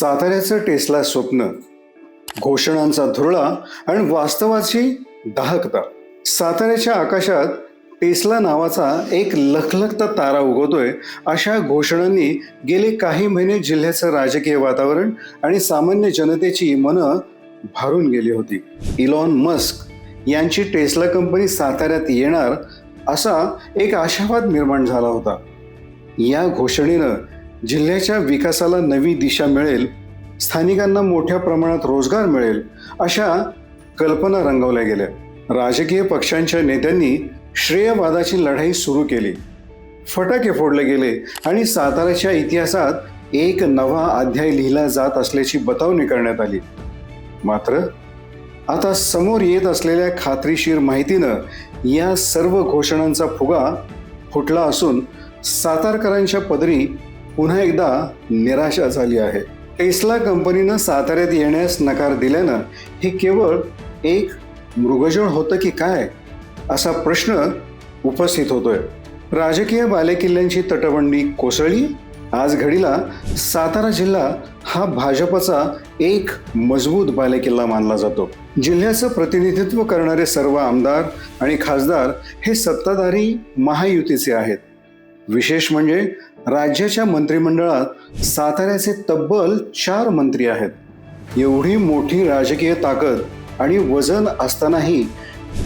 साताऱ्याचं Tesla स्वप्न घोषणांचा धुरळा आणि वास्तवाची दाहकता. साताऱ्याच्या आकाशात टेस्ला नावाचा एक लखलखता तारा उगवतोय अशा घोषणांनी गेले काही महिने जिल्ह्याचं राजकीय वातावरण आणि सामान्य जनतेची मनं भारून गेली होती. इलॉन मस्क यांची टेस्ला कंपनी साताऱ्यात येणार असा एक आशावाद निर्माण झाला होता. या घोषणेनं जिल्ह्याच्या विकासाला नवी दिशा मिळेल स्थानिकांना मोठ्या प्रमाणात रोजगार मिळेल अशा कल्पना रंगवल्या गेल्या. राजकीय पक्षांच्या नेत्यांनी श्रेयवादाची लढाई सुरू केली. फटाके फोडले गेले आणि साताऱ्याच्या इतिहासात एक नवा अध्याय लिहिला जात असल्याची बतावणी करण्यात आली. मात्र आता समोर येत असलेल्या खात्रीशीर माहितीनं या सर्व घोषणांचा फुगा फुटला असून सातारकरांच्या पदरी पुन्हा एकदा निराशा झाली आहे. टेस्ला कंपनीनं साताऱ्यात येण्यास नकार दिल्यानं हे केवळ एक मृगजळ होतं की काय? असा प्रश्न उपस्थित होतोय. राजकीय बालेकिल्ल्यांची तटबंदी कोसळली. आज घडीला सातारा जिल्हा हा भाजपचा एक मजबूत बालेकिल्ला मानला जातो. जिल्ह्याचं प्रतिनिधित्व करणारे सर्व आमदार आणि खासदार हे सत्ताधारी महायुतीचे आहेत. विशेष म्हणजे राज्याच्या मंत्रिमंडळात साताऱ्याचे तब्बल चार मंत्री आहेत. एवढी मोठी राजकीय ताकद आणि वजन असतानाही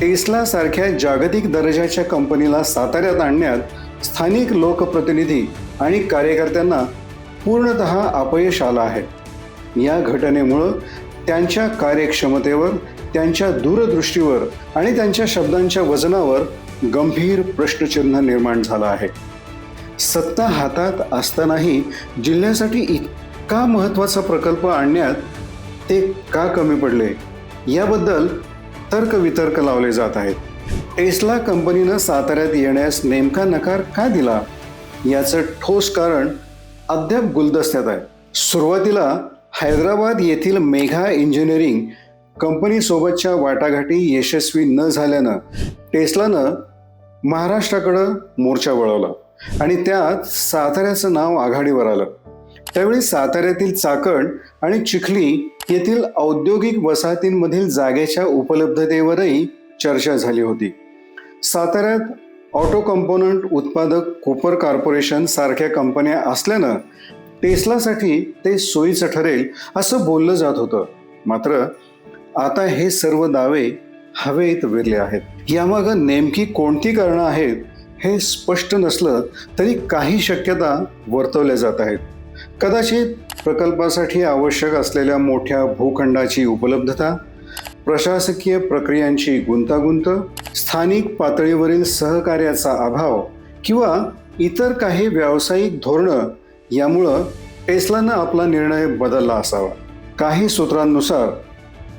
टेस्ला सारख्या जागतिक दर्जाच्या कंपनीला साताऱ्यात आणण्यात स्थानिक लोकप्रतिनिधी आणि कार्यकर्त्यांना पूर्णत अपयश आलं आहे. या घटनेमुळं त्यांच्या कार्यक्षमतेवर त्यांच्या दूरदृष्टीवर आणि त्यांच्या शब्दांच्या वजनावर गंभीर प्रश्नचिन्ह निर्माण झालं आहे. सत्ता हातात असतानाही जिल्ह्यासाठी इतका महत्त्वाचा प्रकल्प आणण्यात ते का कमी पडले? याबद्दल तर्कवितर्क लावले जात आहेत. टेस्ला कंपनीनं साताऱ्यात येण्यास नेमका नकार का दिला? याचं ठोस कारण अद्याप गुलदस्त्यात आहे. सुरुवातीला हैदराबाद येथील मेघा इंजिनिअरिंग कंपनीसोबतच्या वाटाघाटी यशस्वी न झाल्यानं टेस्लानं महाराष्ट्राकडं मोर्चा वळवला. आणि त्यात साताऱ्याचं नाव आघाडीवर आलं. त्यावेळी साताऱ्यातील चाकण आणि चिखली येथील औद्योगिक वसाहतींमधील जागेच्या उपलब्धतेवरही चर्चा झाली होती. साताऱ्यात ऑटो कंपोनंट उत्पादक कुपर कॉर्पोरेशन सारख्या कंपन्या असल्यानं टेस्लासाठी ते सोयीचं ठरेल असं बोललं जात होतं. मात्र आता हे सर्व दावे हवेत विरले आहेत. यामागं नेमकी कोणती कारणं आहेत हे स्पष्ट नसलं तरी काही शक्यता वर्तवल्या जात आहेत. कदाचित प्रकल्पासाठी आवश्यक असलेल्या मोठ्या भूखंडाची उपलब्धता प्रशासकीय प्रक्रियांची गुंतागुंत स्थानिक पातळीवरील सहकार्याचा अभाव किंवा इतर काही व्यावसायिक धोरणं यामुळं टेस्लानं आपला निर्णय बदलला असावा. काही सूत्रांनुसार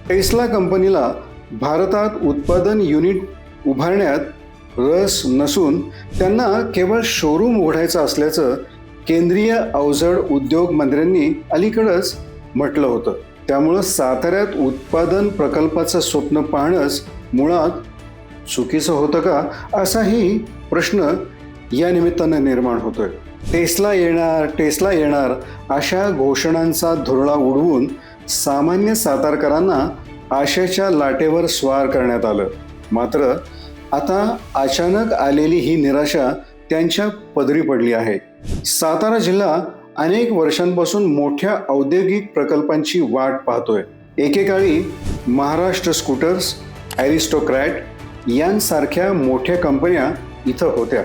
टेस्ला कंपनीला भारतात उत्पादन युनिट उभारण्यात रस नसून त्यांना केवळ शोरूम उघडायचं असल्याचं केंद्रीय अवजड उद्योग मंत्र्यांनी अलीकडंच म्हटलं होतं. त्यामुळं साताऱ्यात उत्पादन प्रकल्पाचं स्वप्न पाहणंच मुळात चुकीचं होतं का असाही प्रश्न या निमित्तानं निर्माण होतोय. टेस्ला येणार टेस्ला येणार अशा घोषणांचा धुरळा उडवून सामान्य सातारकरांना आशेच्या लाटेवर स्वार करण्यात आलं. मात्र आता अचानक आलेली ही निराशा त्यांच्या पदरी पडली आहे. सातारा जिल्हा अनेक वर्षांपासून मोठ्या औद्योगिक प्रकल्पांची वाट पाहतोय. एकेकाळी महाराष्ट्र स्कूटर्स ॲरिस्टोक्रॅट यांसारख्या मोठ्या कंपन्या इथं होत्या.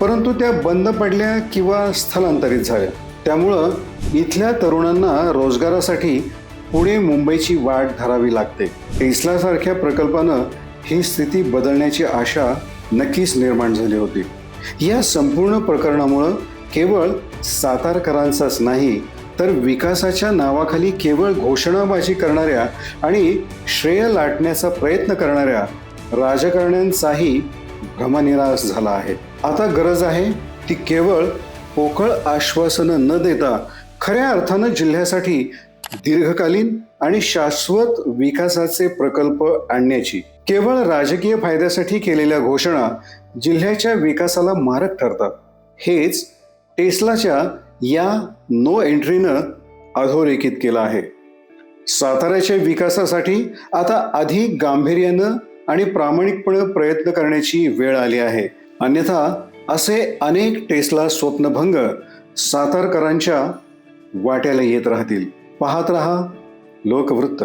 परंतु त्या बंद पडल्या किंवा स्थलांतरित झाल्या. त्यामुळं इथल्या तरुणांना रोजगारासाठी पुणे मुंबईची वाट धरावी लागते. टेस्लासारख्या प्रकल्पानं ही स्थिती बदलण्याची आशा नक्कीच निर्माण झाली होती. या संपूर्ण प्रकरणामुळं केवळ सातारकरांचाच नाही तर विकासाच्या नावाखाली केवळ घोषणाबाजी करणाऱ्या आणि श्रेय लाटण्याचा प्रयत्न करणाऱ्या राजकारण्यांचाही भ्रमनिरास झाला आहे. आता गरज आहे ती केवळ पोकळ आश्वासनं न देता खऱ्या अर्थानं जिल्ह्यासाठी दीर्घकालीन आणि शाश्वत विकासाचे प्रकल्प आणण्याची. केवळ राजकीय फायद्यासाठी केलेल्या घोषणा जिल्ह्याच्या विकासाला मारक ठरतात. हेच टेस्लाच्या या नो एंट्रीनं अधोरेखित केलं आहे. साताऱ्याच्या विकासासाठी आता अधिक गांभीर्यानं आणि प्रामाणिकपणे प्रयत्न करण्याची वेळ आली आहे. अन्यथा असे अनेक टेस्ला स्वप्नभंग सातारकरांच्या वाट्याला येत राहतील. पाहत रहा लोकवृत्त.